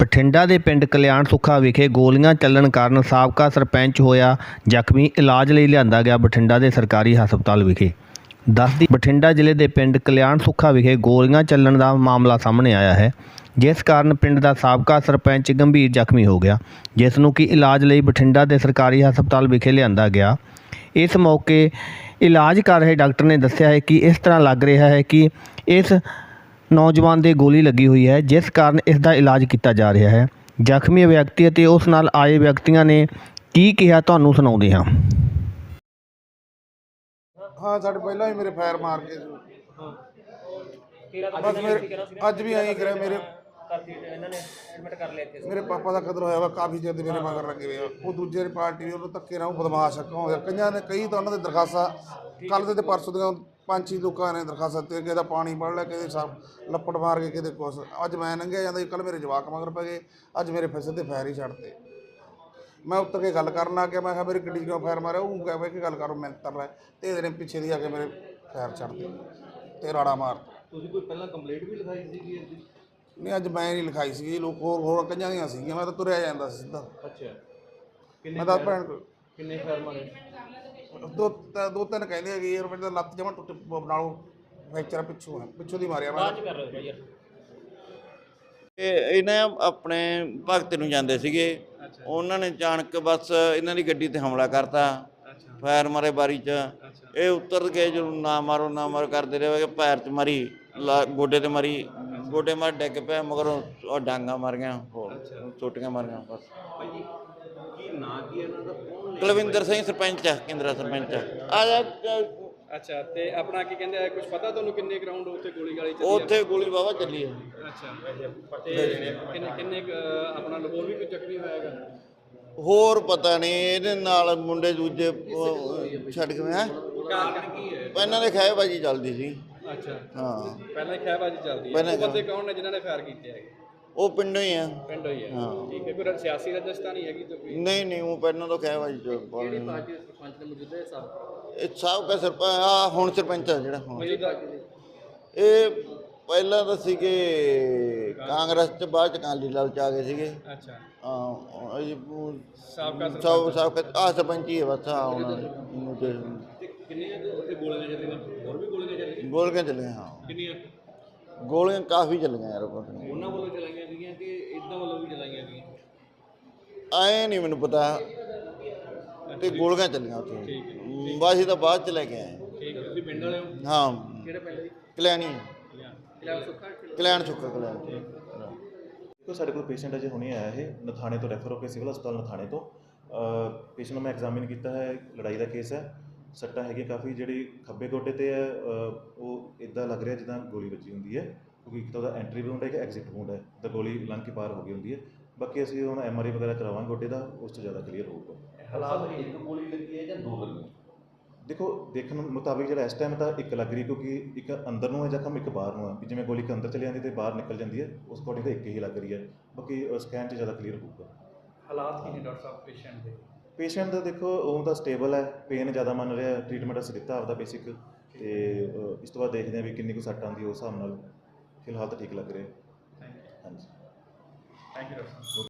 ਬਠਿੰਡਾ ਦੇ ਪਿੰਡ ਕਲਿਆਣ ਸੁੱਖਾ ਵਿਖੇ ਗੋਲੀਆਂ ਚੱਲਣ ਕਾਰਨ ਸਾਬਕਾ ਸਰਪੰਚ ਹੋਇਆ, ਜ਼ਖਮੀ ਇਲਾਜ ਲਈ ਲਿਆਂਦਾ ਗਿਆ ਬਠਿੰਡਾ ਦੇ ਸਰਕਾਰੀ ਹਸਪਤਾਲ ਵਿਖੇ। ਦੱਸਦੀ ਬਠਿੰਡਾ ਜ਼ਿਲ੍ਹੇ ਦੇ ਪਿੰਡ ਕਲਿਆਣ ਸੁੱਖਾ ਵਿਖੇ ਗੋਲੀਆਂ ਚੱਲਣ ਦਾ ਮਾਮਲਾ ਸਾਹਮਣੇ ਆਇਆ ਹੈ, ਜਿਸ ਕਾਰਨ ਪਿੰਡ ਦਾ ਸਾਬਕਾ ਸਰਪੰਚ ਗੰਭੀਰ ਜ਼ਖਮੀ ਹੋ ਗਿਆ, ਜਿਸ ਨੂੰ ਕਿ ਇਲਾਜ ਲਈ ਬਠਿੰਡਾ ਦੇ ਸਰਕਾਰੀ ਹਸਪਤਾਲ ਵਿਖੇ ਲਿਆਂਦਾ ਗਿਆ। ਇਸ ਮੌਕੇ ਇਲਾਜ ਕਰ ਰਹੇ ਡਾਕਟਰ ਨੇ ਦੱਸਿਆ ਹੈ ਕਿ ਇਸ ਤਰ੍ਹਾਂ ਲੱਗ ਰਿਹਾ ਹੈ ਕਿ ਇਸ ਨੌਜਵਾਨ ਦੇ ਗੋਲੀ ਲੱਗੀ ਹੋਈ ਹੈ, ਜਿਸ ਕਾਰਨ ਇਸ ਦਾ ਇਲਾਜ ਕੀਤਾ ਜਾ ਰਿਹਾ ਹੈ। ਜ਼ਖਮੀ ਵਿਅਕਤੀ ਅਤੇ ਉਸ ਨਾਲ ਆਏ ਵਿਅਕਤੀਆਂ ਨੇ ਕੀ ਕਿਹਾ, ਤੁਹਾਨੂੰ ਸੁਣਾਉਂਦੇ ਹਾਂ। ਹਾਂ, ਸਾਡੇ ਪਹਿਲਾਂ ਹੀ ਮੇਰੇ ਫਾਇਰ ਮਾਰ ਕੇ ਤੇਰਾ ਬਸ ਮੇਰੇ ਅੱਜ ਵੀ ਐਂ ਕਰਿਆ, ਮੇਰੇ ਇਹਨਾਂ ਨੇ ਐਡਮਿਟ ਕਰ ਲਿਆ ਇੱਥੇ। ਮੇਰੇ ਪਾਪਾ ਦਾ ਕਦਰ ਹੋਇਆ ਵਾ ਕਾਫੀ ਚਿਰ ਦੇ ਮੇਰੇ ਮਗਰ ਲੱਗੇ ਹੋਏ ਆ। ਉਹ ਦੂਜੇ ਦੀ ਪਾਰਟੀ ਵੀ ਉਹਨੂੰ ਧੱਕੇ ਨਾਲ ਉਹ ਬਦਮਾਸ਼ ਹੋ ਗਿਆ ਕਈਆਂ ਨੇ ਕਈ ਤਾਂ ਉਹਨਾਂ ਦੇ ਦਰਖਾਸਤਾਂ ਕੱਲ ਦੇ ਤੇ ਪਰਸੋਂ ਦੀਆਂ ਪੰਜ ਛੇ ਲੋਕਾਂ ਨੇ ਦਰਖਾਸਤਾਂ ਤੇ ਕਿਸੇ ਦਾ ਪਾਣੀ ਪੜ ਲਿਆ ਕਿਸੇ ਸਭ ਲੱਪੜ ਮਾਰ ਕੇ ਕਿਤੇ ਕੁਛ। ਅੱਜ ਮੈਂ ਲੰਘਿਆ ਜਾਂਦਾ ਕੱਲ ਮੇਰੇ ਜਵਾਕ ਮਗਰ ਪੈ ਗਏ ਅੱਜ ਮੇਰੇ ਫੈਸਲੇ ਤੇ ਫਾਇਰ ਹੀ ਛੱਡਤੇ। ਮੈਂ ਉੱਤਰ ਕੇ ਗੱਲ ਕਰਨ ਲੱਗ ਗਿਆ ਮੈਂ ਕਿਹਾ ਮੇਰੀ ਗੱਡੀ 'ਚ ਕਿਉਂ ਫਾਇਰ ਮਾਰਿਆ? ਉਹ ਕਹਿ ਬਈ ਕਿ ਗੱਲ ਕਰੋ ਮੈਂ ਤਰ ਰਿਹਾ। ਤੇ ਇਹਦੇ ਨੇ ਪਿੱਛੇ ਦੀ ਆ ਕੇ ਮੇਰੇ ਫਾਇਰ ਛੱਡਤੇ ਤੇ ਰਾੜਾ ਮਾਰ ਤੁਸੀਂ ਕੋਈ ਪਹਿਲਾਂ ਕੰਪਲੇਂਟ ਵੀ ਲਿਖਾਈ ਸੀਗੀ ਨਹੀਂ ਅੱਜ ਮੈਂ ਨਹੀਂ ਲਿਖਾਈ ਸੀਗੀ ਲੋਕ ਹੋਰ ਹੋਰ ਕਈਆਂ ਦੀਆਂ ਸੀਗੀਆਂ ਮੈਂ ਤਾਂ ਤੁਰਿਆ ਜਾਂਦਾ ਸੀ ਸਿੱਧਾ। ਅੱਛਾ। ਮੈਂ ਤਾਂ ਭੈਣ ਕੋਲ ਕਿੰਨੇ ਫਾਇਰ ਮਾਰੇ? ਦੋ ਤ- ਦੋ ਤਿੰਨ ਕਹਿੰਦੇ ਹੈਗੇ ਯਾਰ ਮੇਰੇ ਤਾਂ ਲੱਤ ਜਮਾ ਟੁੱਟ ਨਾਲੋਂ ਫ੍ਰੈਕਚਰ ਪਿੱਛੋਂ ਹੈ ਪਿੱਛੋਂ ਦੀ ਮਾਰਿਆ ਮੈਂ। ਕਰ ਰਹੇ ਹੋ ਯਾਰ। ਇਹ ਇਹਨਾਂ ਆਪਣੇ ਭਗਤ ਨੂੰ ਜਾਂਦੇ ਸੀਗੇ। ਉਹਨਾਂ ਨੇ ਅਚਾਨਕ ਬਸ ਇਹਨਾਂ ਦੀ ਗੱਡੀ ਤੇ ਹਮਲਾ ਕਰਤਾ। ਫਾਇਰ ਮਾਰੇ ਬਾਰੀ ਚ। ਇਹ ਉੱਤਰ ਕੇ ਜਦੋਂ ਨਾ ਮਾਰੋ ਨਾ ਮਾਰੋ ਕਰਦੇ ਰਹੇ ਪੈਰ ਚ ਮਾਰੀ ਲਾ- ਗੋਡੇ ਤੇ ਮਾਰੀ ਗੋਡੇ ਮਾਰ ਡਿੱਗ ਪਿਆ ਮਗਰ ਉਹ ਡਾਂਗਾ ਮਾਰੀਆਂ ਹੋਰ ਛੋਟੀਆਂ ਮਾਰੀਆਂ ਬਸ। ਭਾਈ ਕੀ ਨਾਂ ਕੀ ਇਹਨਾਂ ਦਾ? ਕੌਣ ਕੁਲਵਿੰਦਰ ਸਿੰਘ ਸਰਪੰਚ ਆ ਕੇਂਦਰਾ ਸਰਪੰਚ ਆ। ਆ ਜਾ ਅ, ਅੱਛਾ ਤੇ ਆਪਣਾ ਕੀ ਕਹਿੰਦੇ ਆ ਕੁਝ ਪਤਾ ਤੁਹਾਨੂੰ ਕਿੰਨੇ ਗਰਾਊਂਡ ਉੱਤੇ ਗੋਲੀ ਗਾਲੀ ਚੱਲੀ ਉੱਥੇ ਗੋਲੀ ਵਾਵਾ ਚੱਲੀ ਆ। ਅੱਛਾ ਤੇ ਕਿੰਨੇ ਕਿੰਨੇ ਕੁ, ਆਪਣਾ ਲਬੋਰ ਵੀ ਕੋਈ ਜ਼ਖਮੀ ਹੋਇਆਗਾ? ਹੋਰ ਪਤਾ ਨਹੀਂ ਇਹਦੇ ਨਾਲ ਮੁੰਡੇ ਦੂਜੇ ਛੱਡ ਕੇ ਹੈ ਕਾਰਨ ਕੀ ਹੈ? ਇਹਨਾਂ ਦੇ ਖਹਿਬਾਜੀ ਚੱਲਦੀ ਸੀ। ਅੱਛਾ। ਹਾਂ। ਪਹਿਲਾਂ ਹੀ ਖਹਿਬਾਜੀ ਚੱਲਦੀ ਹੈ। ਪਹਿਲਾਂ ਉਹ ਬੰਦੇ ਕੌਣ ਨੇ ਜਿਨ੍ਹਾਂ ਨੇ ਫਾਇਰ ਕੀਤੇ ਹੈਗੇ? ਉਹ ਪਿੰਡੋਂ ਹੀ ਆ। ਪਿੰਡ ਹੋਈ ਹੈ ਹਾਂ। ਠੀਕ ਹੈ। ਕੋਈ ਸਿਆਸੀ ਰਜਸਤਾ ਨਹੀਂ ਹੈਗੀ ਤਾਂ ਕੋਈ? ਨਹੀਂ ਨਹੀਂ ਉਹ ਪਹਿਲਾਂ ਤੋਂ ਖਹਿਬਾਜੀ ਚ ਕਿਹੜੀ ਪਾਰਟੀ ਦੇ ਸਰਪੰਚ ਨੇ ਮੌਜੂਦਾ ਹੈ? ਸਭ ਇਹ ਸਭ ਕਾ ਸਰਪੰਚ ਆ ਹੁਣ ਸਰਪੰਚ ਆ ਜਿਹੜਾ ਹੁਣ। ਮੌਜੂਦਾ ਇਹ ਪਹਿਲਾਂ ਤਾਂ ਸੀਗੇ ਕਾਂਗਰਸ ਚ ਬਾਅਦ ਚ ਅਕਾਲੀ ਦਲ ਚ ਆ ਗਏ ਸੀਗੇ। ਅੱਛਾ। ਹਾਂ ਇਹ ਉਹ ਸਾਬਕਾ ਸਭ ਸਭ ਆ ਸਰਪੰਚ ਹੀ ਬਸ ਆ ਕਿੰਨੀਆਂ ਕੁ ਉੱਥੇ ਗੋਲੀਆਂ ਚੱਲੀਆਂ? ਹੋਰ ਵੀ ਗੋਲੀਆਂ ਚੱਲੀਆਂ? ਗੋਲ ਕੇ ਚੱਲੇ ਹਾਂ। ਕਿੰਨੀਆਂ? ਗੋਲੀਆਂ ਕਾਫੀ ਚੱਲੀਆਂ ਯਾਰ ਉਹ ਉਹਨਾਂ ਵੱਲੋਂ ਚਲਾਈਆਂ ਗਈਆਂ ਕਿ ਇਦਾਂ ਵੱਲੋਂ ਵੀ ਚਲਾਈਆਂ ਗਈਆਂ? ਆਏ ਨਹੀਂ ਮੈਨੂੰ ਪਤਾ। ਤੇ ਗੋਲੀਆਂ ਚੱਲੀਆਂ ਉੱਥੇ। ਬਾਸੀ ਤਾਂ ਬਾਅਦ ਚ ਲੈ ਕੇ ਆਏ। ਠੀਕ ਹੈ ਤੁਸੀਂ ਪਿੰਡ ਵਾਲੇ ਹੋ? ਹਾਂ। ਕਿਹੜੇ ਪਿੰਡ ਦੀ ਕਿਲਾ ਸੁੱਖਾ ਕਲਿਆਣ ਚੁੱਕਾ ਕਲਿਆਣ। ਦੇਖੋ ਸਾਡੇ ਕੋਲ ਪੇਸ਼ੈਂਟ ਅਜੇ ਹੁਣੇ ਆਇਆ ਹੈ ਨਥਾਣੇ ਤੋਂ ਰੈਫਰ ਹੋ ਕੇ ਸਿਵਲ ਹਸਪਤਾਲ ਨਥਾਣੇ ਤੋਂ। ਪੇਸ਼ੈਂਟ ਨੂੰ ਮੈਂ ਐਗਜ਼ਾਮਿਨ ਕੀਤਾ ਹੈ ਲੜਾਈ ਦਾ ਕੇਸ ਹੈ। ਸੱਟਾਂ ਹੈਗੀਆਂ ਕਾਫੀ ਜਿਹੜੀ ਖੱਬੇ ਗੋਡੇ ਤੇ ਹੈ ਅ, ਉਹ ਇਦਾਂ ਲੱਗ ਰਿਹਾ ਜਿੱਦਾਂ ਗੋਲੀ ਵੱਜੀ ਹੁੰਦੀ ਹੈ। ਕਿਉਂਕਿ ਇੱਕ ਤਾਂ ਉਹਦਾ ਐਂਟਰੀ ਵੂੰਡ ਹੈ ਕਿ ਐਗਜ਼ਿਟ ਵੂੰਡ ਹੈ ਤਾਂ ਗੋਲੀ ਲੰਘ ਕੇ ਪਾਰ ਹੋ ਗਈ ਹੁੰਦੀ ਹੈ। ਬਾਕੀ ਅਸੀਂ ਹੁਣ ਐਮਆਰਆਈ ਵਗੈਰਾ ਕਰਾਵਾਂਗੇ ਗੋਡੇ ਦਾ ਉਸ ਤੋਂ ਜ਼ਿਆਦਾ ਕਲੀਅਰ ਹੋਊਗਾ। ਹਾਲਾਤ ਇੱਕ ਗੋਲੀ ਲੱਗੀ ਹੈ ਜਾਂ ਦੋ ਲੱਗੀਆਂ? ਦੇਖੋ ਦੇਖਣ ਮੁਤਾਬਿਕ ਜਿਹੜਾ ਇਸ ਟਾਈਮ ਤਾਂ ਇੱਕ ਲੱਗ ਰਹੀ ਕਿਉਂਕਿ ਇੱਕ ਅੰਦਰ ਨੂੰ ਹੈ ਜ਼ਖਮ ਇੱਕ ਬਾਹਰ ਨੂੰ ਹੈ। ਵੀ ਜਿਵੇਂ ਗੋਲੀ ਇੱਕ ਅੰਦਰ ਚਲੀ ਜਾਂਦੀ ਤੇ ਬਾਹਰ ਨਿਕਲ ਜਾਂਦੀ ਹੈ ਉਸ ਅਕੋਰਡਿੰਗ ਤਾਂ ਇੱਕ ਹੀ ਲੱਗ ਰਹੀ ਹੈ। ਬਾਕੀ ਸਕੈਨ 'ਚ ਜ਼ਿਆਦਾ ਕਲੀਅਰ ਹੋਊਗਾ। ਹਾਲਾਤ ਕੀ ਨੇ ਡਾਕਟਰ ਸਾਹਿਬ ਪੇਸ਼ੈਂਟ ਦੇ? ਪੇਸ਼ੈਂਟ ਦਾ ਦੇਖੋ ਉਹ ਤਾਂ ਸਟੇਬਲ ਹੈ ਪੇਨ ਜ਼ਿਆਦਾ ਮੰਨ ਰਿਹਾ ਟ੍ਰੀਟਮੈਂਟ ਅਸੀਂ ਦਿੱਤਾ ਆਪਦਾ ਬੇਸਿਕ ਤੇ ਇਸ ਤੋਂ ਬਾਅਦ ਦੇਖਦੇ ਹਾਂ ਵੀ ਕਿੰਨੀ ਕੁ ਸੱਟ ਆਉਂਦੀ ਹੈ ਉਸ ਹਿਸਾਬ ਨਾਲ ਫਿਲਹਾਲ ਤਾਂ ਠੀਕ ਲੱਗ ਰਿਹਾ। ਹਾਂਜੀ। Thank you doctor Sahib